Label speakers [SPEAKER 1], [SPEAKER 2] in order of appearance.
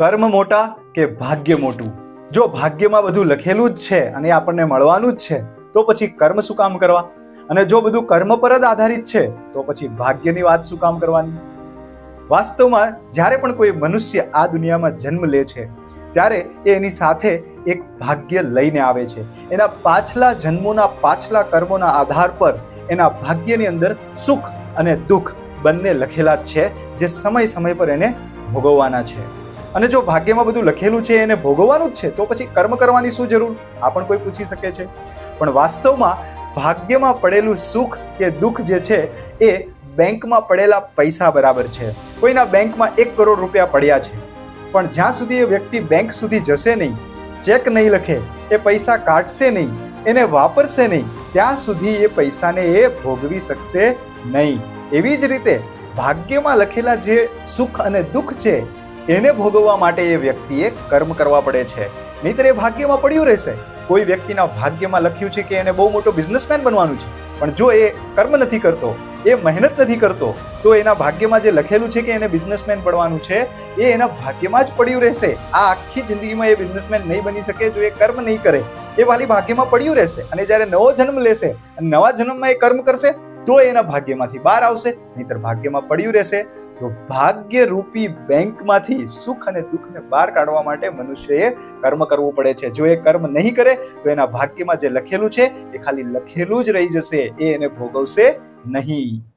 [SPEAKER 1] કર્મ મોટા કે ભાગ્ય મોટું? જો ભાગ્યમાં બધું લખેલું જ છે અને આપણને મળવાનું જ છે, તો પછી કર્મ શું કામ કરવા? અને જો બધું કર્મ પર જ આધારિત છે, તો પછી ભાગ્યની વાત શું કામ કરવાની? વાસ્તવમાં જ્યારે પણ કોઈ મનુષ્ય આ દુનિયામાં જન્મ લે છે, ત્યારે એ એની સાથે એક ભાગ્ય લઈને આવે છે. એના પાછલા જન્મોના પાછલા કર્મોના આધાર પર એના ભાગ્યની અંદર સુખ અને દુઃખ બંને લખેલા છે, જે સમય સમય પર એને ભોગવવાના છે. અને જો ભાગ્યમાં બધું લખેલું છે એને ભોગવવાનું જ છે, તો પછી કર્મ કરવાની શું જરૂર? આ પણ કોઈ પૂછી શકે છે. પણ વાસ્તવમાં ભાગ્યમાં પડેલું સુખ કે દુઃખ જે છે, એ બેંકમાં પડેલા પૈસા બરાબર છે. કોઈના બેંકમાં એક કરોડ રૂપિયા પડ્યા છે. પણ જ્યાં સુધી એ વ્યક્તિ બેંક સુધી જશે નહીં, ચેક નહીં લખે, એ પૈસા કાઢશે નહીં, એને વાપરશે નહીં, ત્યાં સુધી એ પૈસાને એ ભોગવી શકશે નહીં. એવી જ રીતે ભાગ્યમાં લખેલા જે સુખ અને દુઃખ છે એને ભોગવવા માટે એ વ્યક્તિએ કર્મ કરવા પડે છે. નહીતર એ ભાગ્યમાં પડ્યું રહેશે. કોઈ વ્યક્તિના ભાગ્યમાં લખ્યું છે કે એને બહુ મોટો બિઝનેસમેન બનવાનું છે. પણ જો એ કર્મ નથી કરતો, એ મહેનત નથી કરતો, તો એના ભાગ્યમાં જે લખેલું છે કે એને બિઝનેસમેન બનવાનું છે, એ એના ભાગ્યમાં જ પડ્યું રહેશે. આ આખી જિંદગીમાં એ બિઝનેસમેન નહીં બની શકે, જો એ કર્મ નહીં કરે, એ વાલી ભાગ્યમાં પડ્યું રહેશે. અને જ્યારે નવો જન્મ લેશે અને નવા જન્મમાં એ કર્મ કરશે તો એના ભાગ્યમાંથી બહાર આવશે, નહીતર ભાગ્યમાં પડ્યું રહેશે. તો ભાગ્ય રૂપી બેંકમાંથી સુખ અને દુઃખને બહાર કાઢવા માટે મનુષ્યએ કર્મ કરવું પડે છે. જો એ કર્મ નહીં કરે, તો એના ભાગ્યમાં જે લખેલું છે, એ ખાલી લખેલું જ રહી જશે, એ એને ભોગવશે નહીં.